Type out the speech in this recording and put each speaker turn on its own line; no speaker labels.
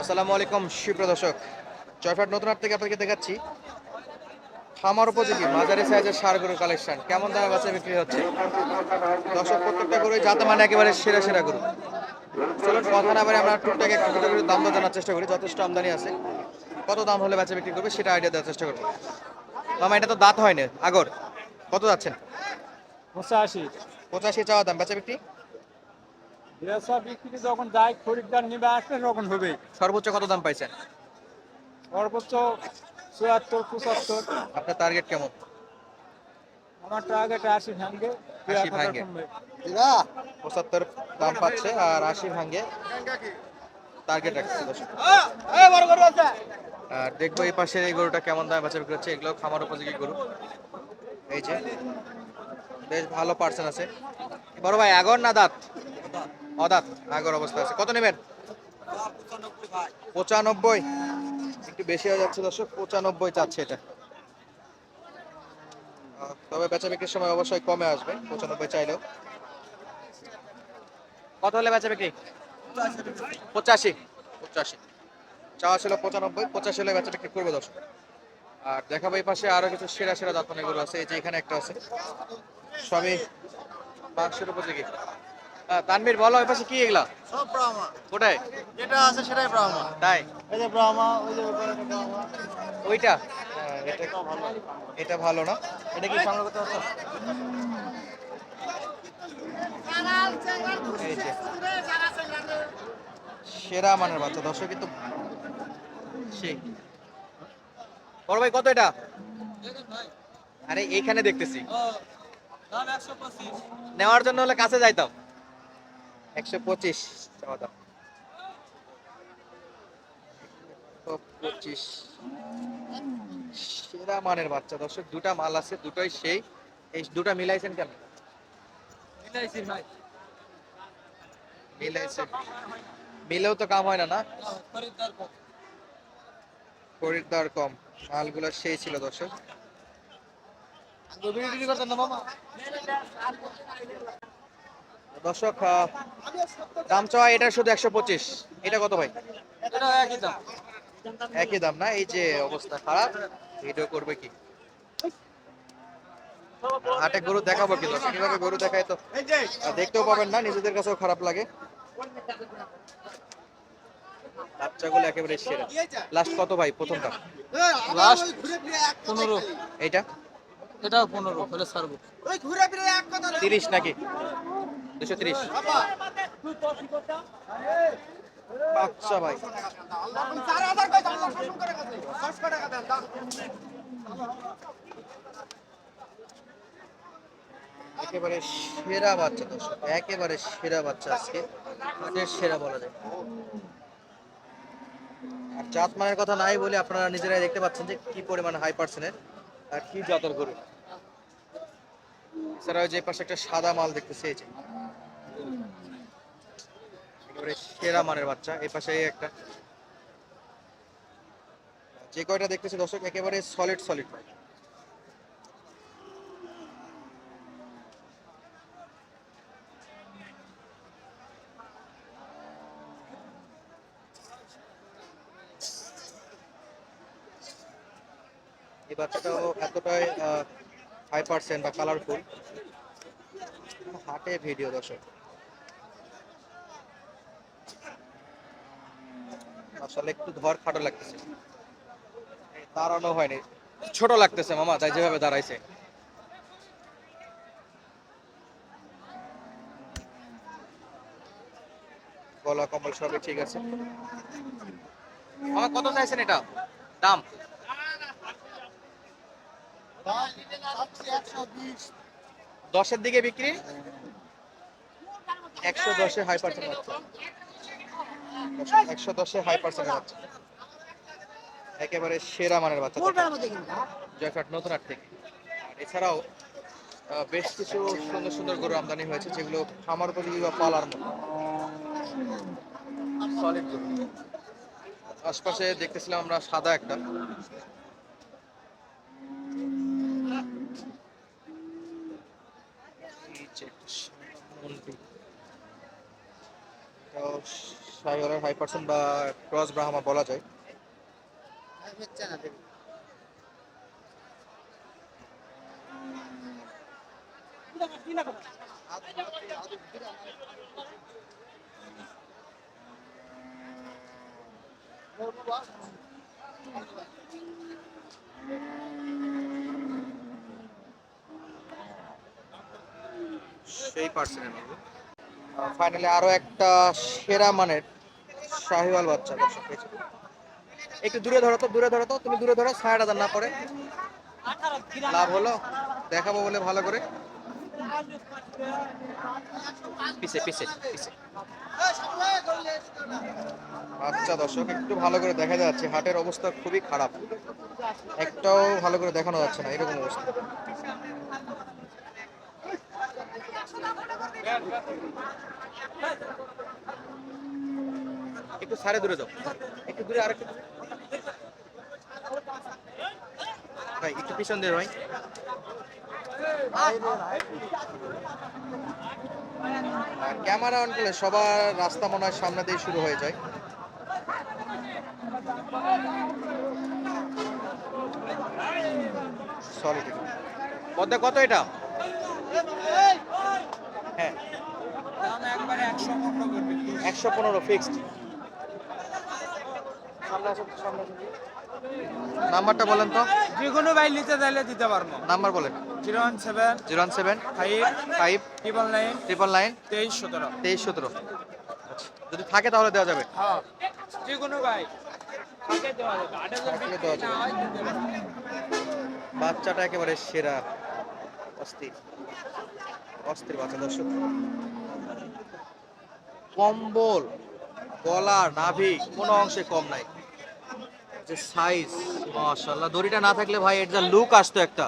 আসসালামু আলাইকুম সুপ্রদর্শক জয়ফাট নতুন হাট থেকে আপনাকে দেখাচ্ছি। খামার উপযোগী মাঝারি সাইজের সার গরুর কালেকশন কেমন দামে বাচ্চা বিক্রি হচ্ছে? দর্শক প্রত্যেকটা গরু যাতে মানে একেবারে সেরা সেরা গরু। চলুন কথা না বলে আমরা টুকটাক একটু দুটো করে দাম জানার চেষ্টা করি। যথেষ্ট আমদানি আছে। কত দাম হলে বাচ্চা বিক্রি করবে সেটা আইডিয়া দেওয়ার চেষ্টা করব। মামা এটা তো দাঁত হয়নি। আগর কত যাচ্ছেন?
পঁচাশি।
পঁচাশি চাওয়া দাম বেচা বিক্রি?
বিক্রি যখন যায় খরিদ্দার নিবে আসবে তখন হবে
সর্বোচ্চ কত দাম পাইছেন?
সর্বোচ্চ চুয়াত্তর পঁচাত্তর।
আপনার টার্গেট কেমন?
আমার টার্গেট আশি ভাঙ্গে
আশি ভাঙ্গে। পঁচাত্তর দাম পাচ্ছে আর আশি ভাঙ্গে টার্গেট রাখছে আর দেখব এই পাশের এই গরুটা কেমন দামে বাচ্চা বিক্রি হচ্ছে। এগুলো খামার উপযোগী গরু। এই যে বেশ ভালো পার্সেন্ট আছে। বড় ভাই আগর না দাঁত? অদাঁত অবস্থা আছে। কত নেবেন? পঁচানব্বই। একটু বেশি হয়ে যাচ্ছে দর্শক, পঁচানব্বই চাচ্ছে এটা। তবে বেচা বিক্রির সময় অবশ্যই কমে আসবে, পঁচানব্বই চাইলেও। কত হলে বেচা বিক্রি? পঁচাশি। পঁচাশি। চাওয়া ছিল পঁচানব্বই, পঁচাশি হলে বেচা বিক্রি করবে দর্শক। আর দেখাবো এই পাশে আরও কিছু সেরা সেরা গরু আছে, এই যে এখানে একটা আছে। সবই উপযোগী। আহ, তানভীর বলো এই পাশে কি এগুলা?
সব ব্রাহ্মা
কোটায়
যেটা আছে সেটাই ব্রাহ্মা
তাই?
এই যে ব্রাহ্মা ওই যে উপরে ব্রাহ্মা
ওইটা? হ্যাঁ, এটা
ভালো।
এটা ভালো না? এটা কি সংগ্রহ করতে পারছ এই যে। সেরা মানের বাচ্চা দর্শক কিন্তু সেই বড় ভাই কত এটা? আরে এইখানে দেখতেছি। নেওয়ার জন্য হলে কাছে যাইতাম। একশো পঁচিশ চাওয়া দাম পঁচিশ। সেরা মানের বাচ্চা দর্শক দুটা মাল আছে দুটোই সেই। এই দুটা মিলাইছেন কেন? মিলাইছে মিলেও তো কাম হয় না না? খরিদ্দার কম। মালগুলো সেই ছিল দর্শক
বিক্রি করতেন না মামা
দর্শক দাম চাওয়া এটা শুধু একশো পঁচিশ। এটা কত ভাই?
একই দাম।
একই দাম না? এই যে অবস্থা খারাপ ভিডিও করবে কি? হাটে গরু দেখাবো কি দর্শক? কীভাবে গরু দেখায় তো দেখতেও পাবেন না নিজেদের কাছেও খারাপ লাগে। বাচ্চাগুলো একেবারে সেরা। লাস্ট কত ভাই? প্রথমটা
লাস্ট পনেরো।
এইটা?
এটাও পনেরো হলে ছাড়বো। ওই ঘুরে ফিরে এক কথা
তিরিশ নাকি? আচ্ছা ভাই। একেবারে সেরা বাচ্চা দর্শক, একেবারে সেরা বাচ্চা আজকে। হাটের সেরা বলা যায় আর জাত মানের কথা নাই বলে আপনারা নিজেরাই দেখতে পাচ্ছেন যে কি পরিমাণ হাই পার্সেন্টের আর কি জাতের গরু? এছাড়াও যে পাশে একটা সাদা মাল দেখতেছি, এই যে। মানের বাচ্চা। এই পাশে একটা। যে কয়টা দেখতেছি দর্শক, একেবারে সলিড সলিড এই বাচ্চাটাও এতটাই হাই পার্সেন্ট বা কালারফুল হাটে ভিডিও দর্শক। আসলে একটু ধর খাটো লাগতেছে। দাঁড়ানো হয়নি। ছোট লাগতেছে মামা, তাই যেভাবে দাঁড়াইছে। গলা কম্বল সবই ঠিক আছে। মামা, কত চাইছেন এটা? দাম? দশের দিকে বিক্রি? একশো দশে হাই পার্সেন্ট একশো দশে হাই পার্সেন্ট হচ্ছে একেবারে সেরা মানের বাচ্চা। জয়ফাট নতুন হাট থেকে। আর এছাড়াও বেশ কিছু সুন্দর সুন্দর গরু আমদানি হয়েছে যেগুলো খামার উপযোগী বা পালার মতো। গরু। আশপাশে দেখতেছিলাম আমরা সাদা একটা। এই শাহিওয়ালের হাই পার্সেন্ট বা ক্রস বলা যায়। সেই পার্সেন্টের মধ্যে। ফাইনালি আরও একটা সেরা মানের শাহিওয়াল বাচ্চা দর্শক। একটু দূরে ধরো তো দূরে ধরো তো তুমি দূরে ধরো ছায়াটা দেন না পরে লাভ হলো দেখাবো বলে ভালো করে। পিছে পিছে পিছে। আচ্ছা দর্শক একটু ভালো করে দেখা যাচ্ছে হাটের অবস্থা খুবই খারাপ। একটাও ভালো করে দেখানো যাচ্ছে না এরকম অবস্থা। একটু সারে দূরে যাও। একটু দূরে আর একটু ভাই, একটু পিছন দিয়ে ভাই। ক্যামেরা অন করলে সবার রাস্তা মনে হয় সামনে দিয়ে শুরু হয়ে যায়। সরি পদ্মা কত এটা? হ্যাঁ
একশো পনেরো
ফিক্সড নাম্বারটা বলেন তো।
যে কোনো বাইল নিতে চাইলে দিতে পারব।
নাম্বার বলেন।
Zero one seven
zero one seven
five
five
triple nine
triple nine
তেইশ সতেরো।
তেইশ সতেরো। যদি থাকে তাহলে দেওয়া যাবে।
হ্যাঁ যে কোনো বাইক।
বাচ্চাটা একেবারে সেরা। অস্থির। অস্থির বাচ্চা, দর্শক। কম্বল গলা নাভি কোন অংশে কম নাই। যে সাইজ মাশাআল্লাহ, দড়িটা না থাকলে ভাই যা লুক আসতো একটা।